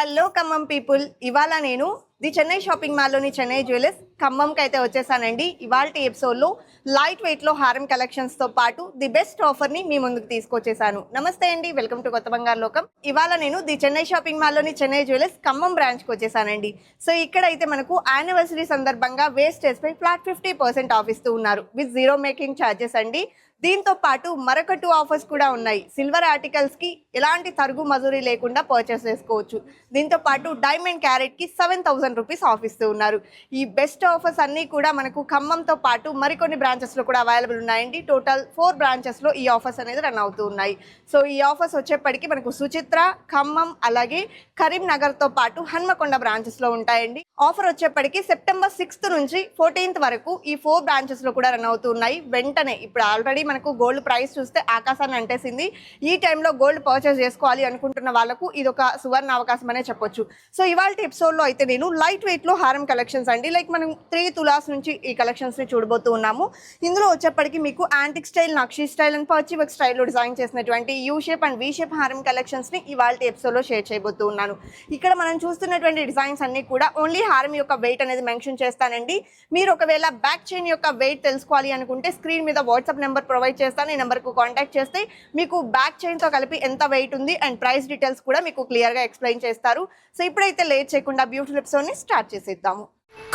Hello Khammam people. ఇవాళ నేను the Chennai shopping మాల్లోని చెన్నై జ్యువెలర్స్ ఖమ్మంకి అయితే వచ్చేసానండి. ఇవాళ ఎపిసోడ్లో లైట్ వెయిట్లో హారం కలెక్షన్స్తో పాటు ది బెస్ట్ ఆఫర్ని మీ ముందుకు తీసుకొచ్చేసాను. నమస్తే అండి వెల్కమ్ టు కొత్త బంగారు లోకం. ఇవాళ నేను ది చెన్నై షాపింగ్ మాల్లోని చెన్నై జ్యువెలర్స్ ఖమ్మం బ్రాంచ్కి వచ్చేసానండి. సో ఇక్కడైతే మనకు యానివర్సరీ సందర్భంగా వేస్టేజ్ పై ఫ్లాట్ ఫిఫ్టీ పర్సెంట్ ఆఫ్ ఇస్తూ ఉన్నారు. విత్ జీరో మేకింగ్ ఛార్జెస్ అండి. దీంతో పాటు మరొక టూ ఆఫర్స్ కూడా ఉన్నాయి. సిల్వర్ ఆర్టికల్స్కి ఎలాంటి తరుగు మజూరీ లేకుండా పర్చేస్ చేసుకోవచ్చు. దీంతో పాటు డైమండ్ క్యారెట్కి సెవెన్ థౌసండ్ రూపీస్ ఆఫ్ ఇస్తూ ఉన్నారు. ఈ బెస్ట్ ఆఫర్స్ అన్నీ కూడా మనకు ఖమ్మంతో పాటు మరికొన్ని బ్రాంచెస్లో కూడా అవైలబుల్ ఉన్నాయండి. టోటల్ ఫోర్ బ్రాంచెస్లో ఈ ఆఫర్స్ అనేది రన్ అవుతూ ఉన్నాయి. సో ఈ ఆఫర్స్ వచ్చేప్పటికి మనకు సుచిత్ర ఖమ్మం అలాగే కరీంనగర్తో పాటు హన్మకొండ బ్రాంచెస్లో ఉంటాయండి. ఆఫర్ వచ్చేప్పటికి సెప్టెంబర్ సిక్స్త్ నుంచి ఫోర్టీన్త్ వరకు ఈ ఫోర్ బ్రాంచెస్లో కూడా రన్ అవుతున్నాయి వెంటనే ఇప్పుడు ఆల్రెడీ మనకు గోల్డ్ ప్రైస్ చూస్తే ఆకాశాన్ని అంటేసింది. ఈ టైంలో గోల్డ్ పర్చేస్ చేసుకోవాలి అనుకుంటున్న వాళ్ళకు ఇది ఒక సువర్ణ అవకాశం అనే చెప్పొచ్చు. సో ఇవాళ ఎపిసోడ్లో అయితే నేను లైట్ వెయిట్లో హారం కలెక్షన్స్ అండి. లైక్ మనం త్రీ తులాస్ నుంచి ఈ కలెక్షన్స్ని చూడబోతూ ఉన్నాము. ఇందులో వచ్చేప్పటికి మీకు antique style nakshi style and పర్చి వర్క్ స్టైల్లో డిజైన్ చేసినటువంటి U shape and V shape హారం కలెక్షన్స్ని ఇవాళ ఎపిసోడ్లో షేర్ చేయబోతూ ఉన్నాను. ఇక్కడ మనం చూస్తున్నటువంటి డిజైన్స్ అన్ని కూడా ఓన్లీ హారం యొక్క వెయిట్ అనేది మెన్షన్ చేస్తానండి. మీరు ఒకవేళ బ్యాక్ చైన్ యొక్క వెయిట్ తెలుసుకోవాలి అనుకుంటే స్క్రీన్ మీద వాట్సాప్ నెంబర్ ప్రొవైడ్ చేస్తాను ఈ నెంబర్కు కాంటాక్ట్ చేస్తే మీకు బ్యాక్ చైన్తో కలిపి ఎంత వెయిట్ ఉంది అండ్ ప్రైస్ డీటెయిల్స్ కూడా మీకు క్లియర్గా ఎక్స్ప్లెయిన్ చేస్తారు. సో ఇప్పుడైతే లేట్ చేయకుండా బ్యూటిఫుల్ ఎపిసోడ్ని స్టార్ట్ చేసేద్దాము.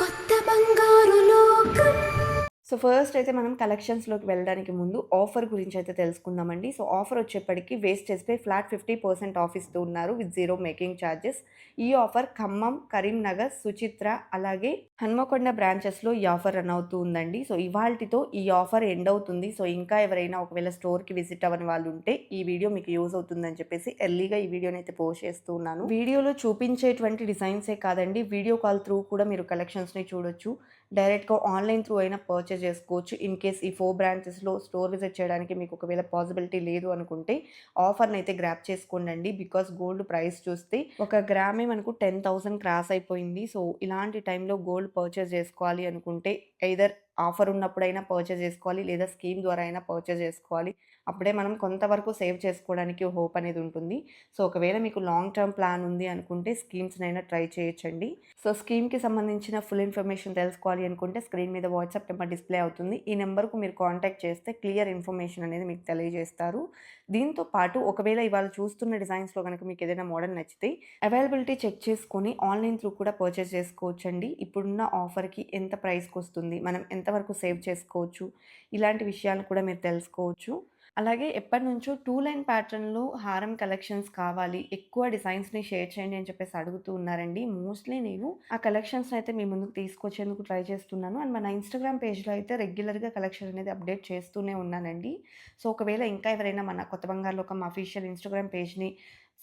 కొత్త బంగారు లోకం. సో ఫస్ట్ అయితే మనం కలెక్షన్స్లోకి వెళ్ళడానికి ముందు ఆఫర్ గురించి అయితే తెలుసుకుందామండి. సో ఆఫర్ వచ్చేప్పటికి వేస్టేజ్పై ఫ్లాట్ ఫిఫ్టీ పర్సెంట్ ఆఫ్ ఇస్తూ ఉన్నారు విత్ జీరో మేకింగ్ ఛార్జెస్ ఈ ఆఫర్ ఖమ్మం కరీంనగర్ సుచిత్ర అలాగే హన్మకొండ బ్రాంచెస్లో ఈ ఆఫర్ రన్ అవుతూ ఉందండి. సో ఇవాల్టితో ఈ ఆఫర్ ఎండ్ అవుతుంది. సో ఇంకా ఎవరైనా ఒకవేళ స్టోర్కి విజిట్ అవ్వని వాళ్ళు ఉంటే ఈ వీడియో మీకు యూజ్ అవుతుందని చెప్పేసి ఎర్లీగా ఈ వీడియోని అయితే పోస్ట్ చేస్తూ ఉన్నాను. వీడియోలో చూపించేటువంటి డిజైన్సే కాదండి. వీడియో కాల్ త్రూ కూడా మీరు కలెక్షన్స్ని చూడొచ్చు. డైరెక్ట్గా ఆన్లైన్ త్రూ అయినా పర్చేజ్ చేసుకోవచ్చు. ఇన్ కేస్ ఈ ఫోర్ బ్రాంచెస్లో స్టోర్ విజిట్ చేయడానికి మీకు ఒకవేళ పాసిబిలిటీ లేదు అనుకుంటే ఆఫర్ని అయితే గ్రాప్ చేసుకోండి బికాస్ గోల్డ్ ప్రైస్ చూస్తే ఒక గ్రామే మనకు టెన్ థౌసండ్ క్రాస్ అయిపోయింది. సో ఇలాంటి టైంలో గోల్డ్ పర్చేస్ చేసుకోవాలి అనుకుంటే ఎయిదర్ ఆఫర్ ఉన్నప్పుడైనా పర్చేస్ చేసుకోవాలి లేదా స్కీమ్ ద్వారా అయినా పర్చేస్ చేసుకోవాలి. అప్పుడే మనం కొంతవరకు సేవ్ చేసుకోవడానికి హోప్ అనేది ఉంటుంది. సో ఒకవేళ మీకు లాంగ్ టర్మ్ ప్లాన్ ఉంది అనుకుంటే స్కీమ్స్నైనా ట్రై చేయొచ్చండి. సో స్కీమ్కి సంబంధించిన ఫుల్ ఇన్ఫర్మేషన్ తెలుసుకోవాలి అనుకుంటే స్క్రీన్ మీద వాట్సాప్ నెంబర్ డిస్ప్లే అవుతుంది. ఈ నెంబర్కు మీరు కాంటాక్ట్ చేస్తే క్లియర్ ఇన్ఫర్మేషన్ అనేది మీకు తెలియజేస్తారు. దీంతో పాటు ఒకవేళ ఇవాళ చూస్తున్న డిజైన్స్లో కనుక మీకు ఏదైనా మోడల్ నచ్చితే అవైలబిలిటీ చెక్ చేసుకొని ఆన్లైన్ త్రూ కూడా పర్చేస్ చేసుకోవచ్చండి. ఇప్పుడున్న ఆఫర్కి ఎంత ప్రైస్కి వస్తుంది మనం ఎంత ఎంతవరకు సేవ్ చేసుకోవచ్చు? ఇలాంటి విషయాలు కూడా మీరు తెలుసుకోవచ్చు. అలాగే ఎప్పటి నుంచో టూ లైన్ ప్యాటర్న్లో హారం కలెక్షన్స్ కావాలి. ఎక్కువ డిజైన్స్ని షేర్ చేయండి అని చెప్పేసి అడుగుతూ ఉన్నారండి. మోస్ట్లీ నేను ఆ కలెక్షన్స్ అయితే మీ ముందుకు తీసుకొచ్చేందుకు ట్రై చేస్తున్నాను. అండ్ మన ఇన్స్టాగ్రామ్ పేజ్లో అయితే రెగ్యులర్గా కలెక్షన్ అనేది అప్డేట్ చేస్తూనే ఉన్నానండి. సో ఒకవేళ ఇంకా ఎవరైనా మన కొత్త బంగారులో ఒక అఫీషియల్ ఇన్స్టాగ్రామ్ పేజ్ని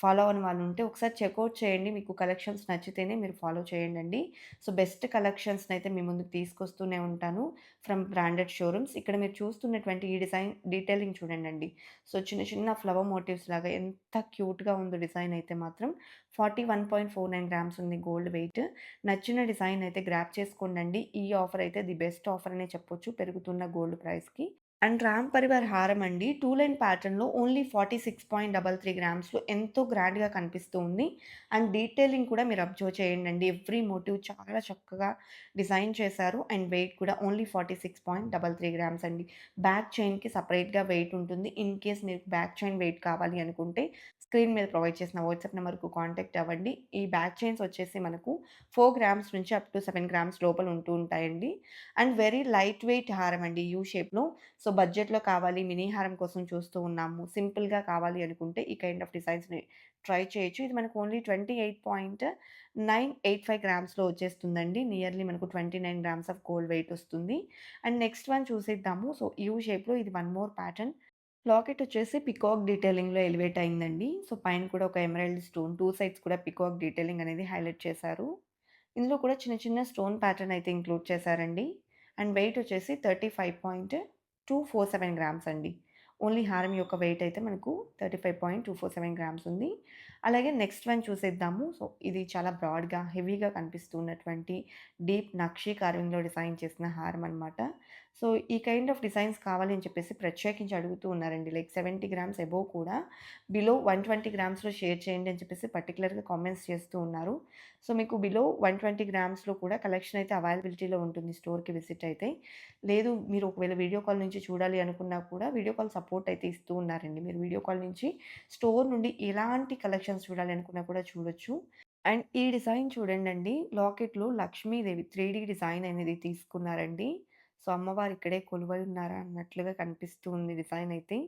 ఫాలో అవ్వని వాళ్ళు ఉంటే ఒకసారి చెక్అవుట్ చేయండి. మీకు కలెక్షన్స్ నచ్చితేనే మీరు ఫాలో చేయండి సో బెస్ట్ కలెక్షన్స్ని అయితే మీ ముందుకు తీసుకొస్తూనే ఉంటాను ఫ్రమ్ బ్రాండెడ్ షోరూమ్స్. ఇక్కడ మీరు చూస్తున్నటువంటి ఈ డిజైన్ డీటెయిలింగ్ చూడండి అండి సో చిన్న చిన్న ఫ్లవర్ మోటివ్స్ లాగా ఎంత క్యూట్గా ఉందో డిజైన్ అయితే మాత్రం forty one point four nine grams ఉంది గోల్డ్ వెయిట్. నచ్చిన డిజైన్ అయితే గ్రాప్ చేసుకోండి ఈ ఆఫర్ అయితే ది బెస్ట్ ఆఫర్ అనే చెప్పొచ్చు. పెరుగుతున్న గోల్డ్ ప్రైస్కి. అండ్ రామ్ పరివార్ హారం అండి. టూ లైన్ ప్యాటర్న్లో only forty six point double three గ్రామ్స్లో ఎంతో గ్రాండ్గా కనిపిస్తూ ఉంది. అండ్ డీటెయిలింగ్ కూడా మీరు అబ్జర్వ్ చేయండి అండి. ఎవ్రీ మోటివ్ చాలా చక్కగా డిజైన్ చేశారు. అండ్ వెయిట్ కూడా only forty six point double three grams అండి. బ్యాక్ చైన్కి సపరేట్గా వెయిట్ ఉంటుంది. ఇన్ కేస్ మీకు బ్యాక్ చైన్ వెయిట్ కావాలి అనుకుంటే స్క్రీన్ మీద ప్రొవైడ్ చేసిన వాట్సాప్ నెంబర్కు కాంటాక్ట్ అవ్వండి. ఈ బ్యాక్ చైన్స్ వచ్చేసి మనకు ఫోర్ గ్రామ్స్ నుంచి అప్ టు సెవెన్ గ్రామ్స్ లోపల ఉంటూ ఉంటాయండి. అండ్ వెరీ లైట్ వెయిట్ హారం అండి యూ షేప్లో. సో బడ్జెట్లో కావాలి మినీ హారం కోసం చూస్తూ ఉన్నాము. సింపుల్గా కావాలి అనుకుంటే ఈ కైండ్ ఆఫ్ డిజైన్స్ని ట్రై చేయొచ్చు. ఇది మనకు only twenty eight point nine eight five గ్రామ్స్లో వచ్చేస్తుందండి. నియర్లీ మనకు twenty nine grams of gold weight వస్తుంది. అండ్ నెక్స్ట్ వన్ చూసేద్దాము. సో యూ షేప్లో ఇది వన్ మోర్ ప్యాటర్న్. లాకెట్ వచ్చేసి పికాక్ డీటెయిలింగ్లో ఎలివేట్ అయిందండి. సో పైన కూడా ఒక ఎమరాల్డ్ స్టోన్ టూ సైడ్స్ కూడా పికాక్ డీటెయిలింగ్ అనేది హైలైట్ చేశారు. ఇందులో కూడా చిన్న చిన్న స్టోన్ ప్యాటర్న్ అయితే ఇంక్లూడ్ చేశారండి. అండ్ వెయిట్ వచ్చేసి thirty five point two four seven grams అండి. ఓన్లీ హారం యొక్క వెయిట్ అయితే మనకు thirty five point two four seven grams ఉంది. అలాగే నెక్స్ట్ వన్ చూసేద్దాము. సో ఇది చాలా బ్రాడ్గా హెవీగా కనిపిస్తున్నటువంటి డీప్ నక్షీ కార్వింగ్లో డిజైన్ చేసిన హారం అనమాట సో, ఈ కైండ్ ఆఫ్ డిజైన్స్ కావాలి అని చెప్పేసి ప్రత్యేకించి అడుగుతూ ఉన్నారండి. లైక్ 70 గ్రామ్స్ అబోవ్ కూడా బిలో 120 గ్రామ్స్‌లో షేర్ చేయండి అని చెప్పేసి పర్టిక్యులర్‌గా కామెంట్స్ చేస్తూ ఉన్నారు. సో, మీకు బిలో 120 గ్రామ్స్‌లో కూడా కలెక్షన్ అయితే అవైలబిలిటీలో ఉంటుంది స్టోర్‌కి విజిట్ అయితే. లేదు మీరు ఒకవేళ వీడియో కాల్ నుంచి చూడాలి అనుకున్నా కూడా వీడియో కాల్ సపోర్ట్ అయితే ఇస్తూ ఉన్నారండి. మీరు వీడియో కాల్ నుంచి స్టోర్ నుండి ఎలాంటి కలెక్షన్స్ చూడాలి అనుకున్నా కూడా చూడొచ్చు. అండ్ ఈ డిజైన్ చూడండండి. లాకెట్‌లో లక్ష్మీదేవి త్రీ డిజైన్ అనేది తీసుకున్నారండి. సో, అమ్మవారు ఇక్కడే కొలువై ఉన్నారా అన్నట్లుగా కనిపిస్తూ ఉంది డిజైన్ అయితే.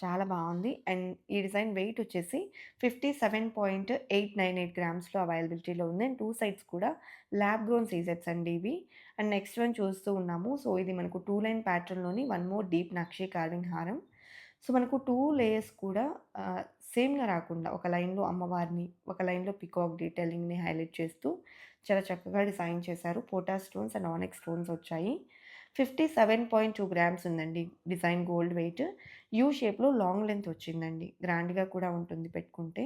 చాలా బాగుంది అండ్ ఈ డిజైన్ వెయిట్ వచ్చేసి 57.898 గ్రామ్స్‌లో అవైలబిలిటీలో ఉంది. అండ్ టూ సైడ్స్ కూడా ల్యాబ్ గ్రోన్ సీజెట్స్ అండి ఇవి. అండ్ నెక్స్ట్ వన్ చూస్తూ ఉన్నాము. సో, ఇది మనకు టూ లైన్ ప్యాటర్న్‌లోని వన్ మోర్ డీప్ నక్షి కార్వింగ్ హారం. సో, మనకు టూ లేయర్స్ కూడా సేమ్‌గా రాకుండా ఒక లైన్‌లో అమ్మవారిని, ఒక లైన్‌లో పీకాక్ డీటెయిలింగ్‌ని హైలైట్ చేస్తూ చాలా చక్కగా డిజైన్ చేశారు. పోటా స్టోన్స్ అండ్ ఆనెక్ స్టోన్స్ వచ్చాయి. 57.2 గ్రామ్స్ ఉందండి డిజైన్ గోల్డ్ వెయిట్. యూ షేప్‌లో లాంగ్ లెంత్ వచ్చిందండి. గ్రాండ్‌గా కూడా ఉంటుంది పెట్టుకుంటే.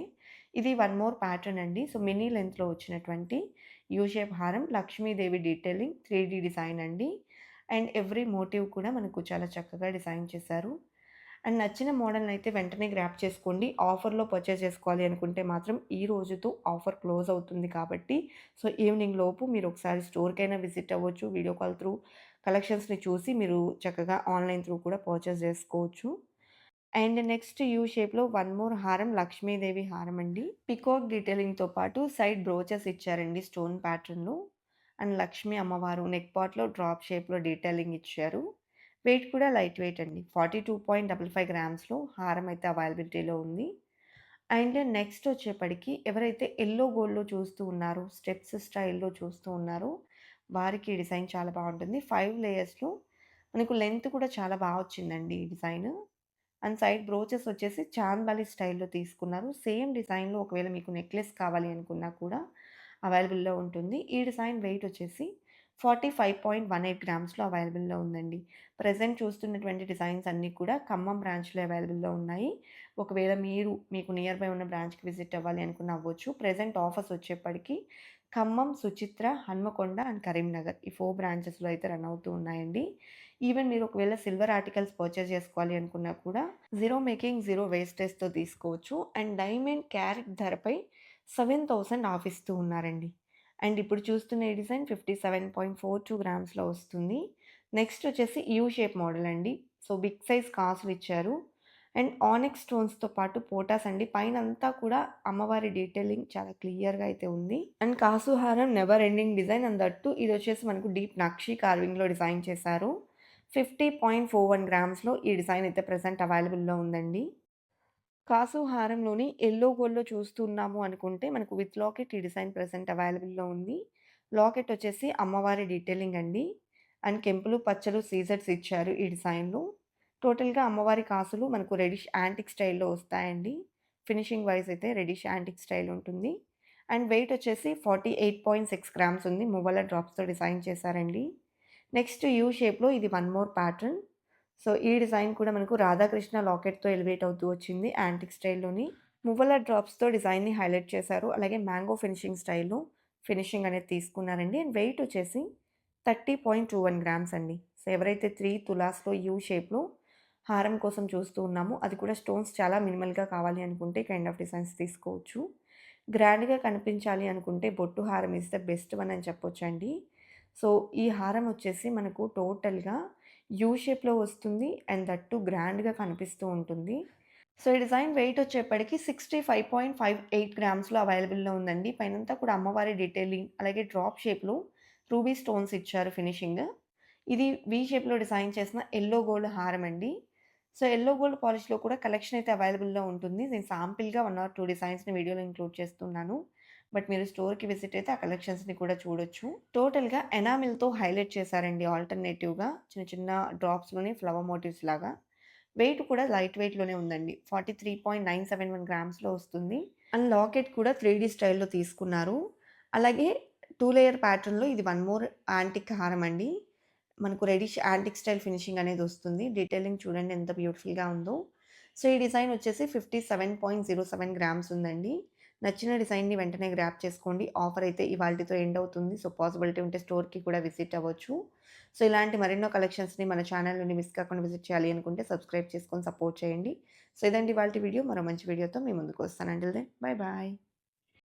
ఇది వన్ మోర్ ప్యాటర్న్ అండి. సో, మినీ లెంత్‌లో వచ్చినటువంటి యూ షేప్ హారం లక్ష్మీదేవి డీటెయిలింగ్ 3డీ డిజైన్ అండి. అండ్ ఎవ్రీ మోటివ్ కూడా మనకు చాలా చక్కగా డిజైన్ చేశారు. అండ్ నచ్చిన మోడల్‌ని అయితే వెంటనే గ్రాప్ చేసుకోండి. ఆఫర్‌లో పర్చేస్ చేసుకోవాలి అనుకుంటే మాత్రం ఈ రోజుతో ఆఫర్ క్లోజ్ అవుతుంది కాబట్టి సో, ఈవినింగ్ లోపు మీరు ఒకసారి స్టోర్‌కైనా విజిట్ అవ్వచ్చు. వీడియో కాల్ త్రూ కలెక్షన్స్‌ని చూసి మీరు చక్కగా ఆన్‌లైన్ త్రూ కూడా పర్చేస్ చేసుకోవచ్చు. అండ్ నెక్స్ట్ యూ షేప్‌లో వన్ మోర్ హారం లక్ష్మీదేవి హారం అండి. పీకాక్ డీటెయిలింగ్‌తో పాటు సైడ్ బ్రోచెస్ ఇచ్చారండి స్టోన్ ప్యాటర్న్‌లో. అండ్ లక్ష్మీ అమ్మవారు నెక్ పాట్లో డ్రాప్ షేప్‌లో డీటెయిలింగ్ ఇచ్చారు. వెయిట్ కూడా లైట్ వెయిట్ అండి. 42.55 గ్రామ్స్‌లో హారం అయితే అవైలబిలిటీలో ఉంది. అండ్ నెక్స్ట్ వచ్చేప్పటికి ఎవరైతే ఎల్లో గోల్డ్‌లో చూస్తూ ఉన్నారో, స్టెప్స్ స్టైల్‌లో చూస్తూ ఉన్నారో వారికి ఈ డిజైన్ చాలా బాగుంటుంది ఫైవ్ లేయర్స్‌లో మనకు లెంత్ కూడా చాలా బాగా వచ్చిందండి ఈ డిజైన్. అండ్ సైడ్ బ్రోచెస్ వచ్చేసి చాంద్బాలి స్టైల్‌లో తీసుకున్నారు. సేమ్ డిజైన్‌లో ఒకవేళ మీకు నెక్లెస్ కావాలి అనుకున్నా కూడా అవైలబుల్‌లో ఉంటుంది. ఈ డిజైన్ వెయిట్ వచ్చేసి 45.18 గ్రామ్స్‌లో అవైలబుల్‌లో ఉందండి. ప్రెజెంట్ చూస్తున్నటువంటి డిజైన్స్ అన్నీ కూడా ఖమ్మం బ్రాంచ్‌లో అవైలబుల్‌లో ఉన్నాయి. ఒకవేళ మీరు మీకు నియర్ బై ఉన్న బ్రాంచ్‌కి విజిట్ అవ్వాలి అనుకున్న అవ్వచ్చు. ప్రెజెంట్ ఆఫర్స్ వచ్చేప్పటికీ ఖమ్మం, సుచిత్ర, హన్మకొండ అండ్ కరీంనగర్ ఈ ఫోర్ బ్రాంచెస్‌లో అయితే రన్ అవుతూ ఉన్నాయండి. ఈవెన్ మీరు ఒకవేళ సిల్వర్ ఆర్టికల్స్ పర్చేస్ చేసుకోవాలి అనుకున్నా కూడా జీరో మేకింగ్, జీరో వేస్టేజ్‌తో తీసుకోవచ్చు. అండ్ డైమండ్ క్యారెట్ ధరపై 7000 ఆఫ్ ఇస్తూ ఉన్నారండి. అండ్ ఇప్పుడు చూస్తున్న ఈ డిజైన్ 57.42 గ్రామ్స్‌లో వస్తుంది. నెక్స్ట్ వచ్చేసి యూ షేప్ మోడల్ అండి. సో, బిగ్ సైజ్ కాసులు ఇచ్చారు. అండ్ ఆనెక్స్ స్టోన్స్‌తో పాటు పోటాస్ అండి. పైన అంతా కూడా అమ్మవారి డీటెయిలింగ్ చాలా క్లియర్‌గా అయితే ఉంది. And కాసుహారం never ending design and two ఇది వచ్చేసి మనకు డీప్ నక్షి కార్వింగ్‌లో డిజైన్ చేశారు. 50.41 గ్రామ్స్‌లో ఈ డిజైన్ అయితే ప్రజెంట్ అవైలబుల్‌లో ఉందండి. కాసు హారంలోని ఎల్లో గోల్డ్‌లో చూస్తున్నాము అనుకుంటే మనకు విత్ లాకెట్ ఈ డిజైన్ ప్రజెంట్ అవైలబుల్‌లో ఉంది. లాకెట్ వచ్చేసి అమ్మవారి డీటెయిలింగ్ అండి. అండ్ కెంపులు, పచ్చలు సీజర్స్ ఇచ్చారు ఈ డిజైన్‌లో. టోటల్‌గా అమ్మవారి కాసులు మనకు రెడిష్ యాంటిక్ స్టైల్‌లో వస్తాయండి. ఫినిషింగ్ వైస్ అయితే రెడిష్ యాంటిక్ స్టైల్ ఉంటుంది. అండ్ వెయిట్ వచ్చేసి 48.6 గ్రామ్స్ ఉంది. మువ్వల డ్రాప్స్‌తో డిజైన్ చేశారండి. నెక్స్ట్ యూ షేప్‌లో ఇది వన్ మోర్ ప్యాటర్న్. సో, ఈ డిజైన్ కూడా మనకు రాధాకృష్ణ లాకెట్‌తో ఎలివేట్ అవుతూ వచ్చింది యాంటిక్ స్టైల్‌లోని. మువ్వల డ్రాప్స్‌తో డిజైన్‌ని హైలైట్ చేశారు. అలాగే మ్యాంగో ఫినిషింగ్ స్టైల్‌లో ఫినిషింగ్ అనేది తీసుకున్నారండి. అండ్ వెయిట్ వచ్చేసి 30.21 గ్రామ్స్ అండి. సో, ఎవరైతే త్రీ తులాస్‌లో యూ షేప్‌లో హారం కోసం చూస్తూ ఉన్నామో అది కూడా స్టోన్స్ చాలా మినిమల్‌గా కావాలి అనుకుంటే కైండ్ ఆఫ్ డిజైన్స్ తీసుకోవచ్చు. గ్రాండ్‌గా కనిపించాలి అనుకుంటే బొట్టు హారం ఇస్ ద బెస్ట్ వన్ అని చెప్పొచ్చండి. సో, ఈ హారం వచ్చేసి మనకు టోటల్‌గా యూ షేప్‌లో వస్తుంది. అండ్ దట్ టు గ్రాండ్‌గా కనిపిస్తూ ఉంటుంది. సో, ఈ డిజైన్ వెయిట్ వచ్చేప్పటికి 65.58 గ్రామ్స్‌లో అవైలబుల్‌లో ఉందండి. పైనంతా కూడా అమ్మవారి డీటెయిలింగ్ అలాగే డ్రాప్ షేప్‌లో రూబీ స్టోన్స్ ఇచ్చారు ఫినిషింగ్. ఇది వి షేప్‌లో డిజైన్ చేసిన ఎల్లో గోల్డ్ హారం అండి. సో, ఎల్లో గోల్డ్ పాలిష్‌లో కూడా కలెక్షన్ అయితే అవైలబుల్‌లో ఉంటుంది. నేను శాంపిల్‌గా వన్ ఆర్ టూ డిజైన్స్‌ని వీడియోలో ఇంక్లూడ్ చేస్తున్నాను. బట్ మీరు స్టోర్‌కి విజిట్ అయితే ఆ కలెక్షన్స్‌ని కూడా చూడొచ్చు. టోటల్‌గా ఎనామిల్‌తో హైలైట్ చేశారండి ఆల్టర్‌నేటివ్‌గా చిన్న చిన్న డ్రాప్స్‌లోని ఫ్లవర్ మోటివ్స్ లాగా. వెయిట్ కూడా లైట్ వెయిట్‌లోనే ఉందండి. 43.971 గ్రామ్స్‌లో వస్తుంది. అండ్ లాకెట్ కూడా త్రీ డీ స్టైల్‌లో తీసుకున్నారు. అలాగే టూ లేయర్ ప్యాటర్న్‌లో ఇది వన్ మోర్ యాంటిక్ హారం అండి. మనకు రెడిష్ యాంటిక్ స్టైల్ ఫినిషింగ్ అనేది వస్తుంది. డీటెయిలింగ్ చూడండి ఎంత బ్యూటిఫుల్‌గా ఉందో. సో, ఈ డిజైన్ వచ్చేసి 57.07 గ్రామ్స్ ఉందండి. నచ్చిన డిజైన్‌ని వెంటనే గ్రాప్ చేసుకోండి. ఆఫర్ అయితే ఇవాళతో ఎండ్ అవుతుంది. సో, పాసిబిలిటీ ఉంటే స్టోర్‌కి కూడా విజిట్ అవ్వచ్చు. సో, ఇలాంటి మరెన్నో కలెక్షన్స్‌ని మన ఛానల్ నుండి మిస్ కాకుండా విజిట్ చేయాలి అనుకుంటే సబ్స్క్రైబ్ చేసుకొని సపోర్ట్ చేయండి. సో, ఇదండి ఇవాల్టి వీడియో. మరో మంచి వీడియోతో మీ ముందుకు వస్తాను. Until then bye bye.